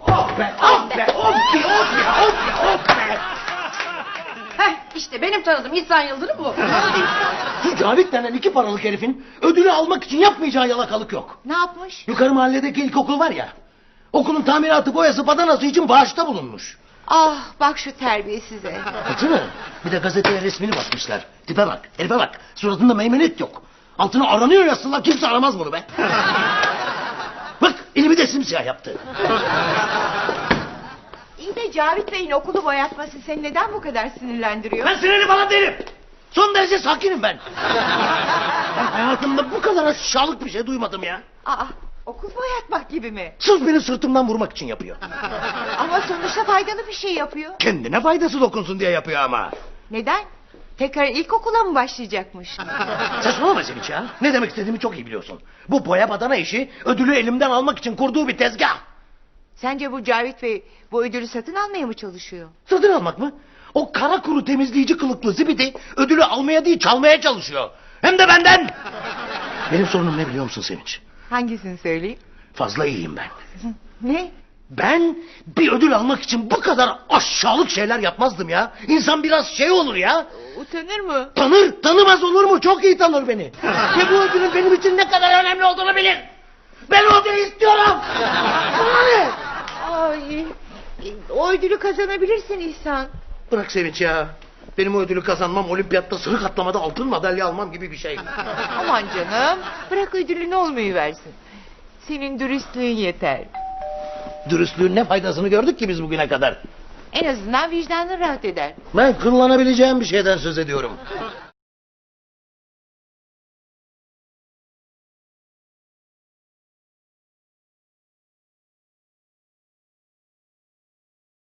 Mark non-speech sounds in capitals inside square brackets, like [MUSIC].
Oh be, oh be, oh be, oh be, oh be, oh be. Heh, işte benim tanıdığım İhsan Yıldırım bu. [LAUGHS] Şu Cavit denen iki paralık herifin ödülü almak için yapmayacağı yalakalık yok. ne yapmış? Yukarı mahalledeki ilkokul var ya. Okulun tamiratı boyası badanası için bağışta bulunmuş. Ah bak şu terbiyesize. Baksana bir de gazeteye resmini basmışlar. Tipe bak, herife bak. Suratında meymenet yok. Altına aranıyor yazsınlar kimse aramaz bunu be. [LAUGHS] elimi de simsiyah yaptı. [LAUGHS] İyi de Cavit Bey'in okulu boyatması seni neden bu kadar sinirlendiriyor? Ben sinirli falan değilim. Son derece sakinim ben. ben [LAUGHS] hayatımda bu kadar aşağılık bir şey duymadım ya. Aa, okul boyatmak gibi mi? Sırf beni sırtımdan vurmak için yapıyor. Ama sonuçta faydalı bir şey yapıyor. Kendine faydası dokunsun diye yapıyor ama. Neden? Tekrar ilkokula mı başlayacakmış? [LAUGHS] Saçmalama Sevinç ya. Ne demek istediğimi çok iyi biliyorsun. Bu boya badana işi ödülü elimden almak için kurduğu bir tezgah. Sence bu Cavit Bey bu ödülü satın almaya mı çalışıyor? Satın almak mı? O kara kuru temizleyici kılıklı zibidi ödülü almaya değil çalmaya çalışıyor. Hem de benden. [LAUGHS] Benim sorunum ne biliyor musun Sevinç? Hangisini söyleyeyim? Fazla iyiyim ben. [LAUGHS] Ne? Ben bir ödül almak için bu kadar aşağılık şeyler yapmazdım ya. İnsan biraz şey olur ya. Utanır mı? Tanır, tanımaz olur mu? Çok iyi tanır beni. [LAUGHS] Ve bu ödülün benim için ne kadar önemli olduğunu bilir. Ben o ödülü istiyorum. Bana ne? Ay, o ödülü kazanabilirsin İhsan. Bırak Sevinç ya. Benim o ödülü kazanmam olimpiyatta sırık atlamada altın madalya almam gibi bir şey. [LAUGHS] Aman canım, bırak ödülün olmayı versin. Senin dürüstlüğün yeter. Dürüstlüğün ne faydasını gördük ki biz bugüne kadar. En azından vicdanın rahat eder. Ben kıllanabileceğim bir şeyden söz ediyorum.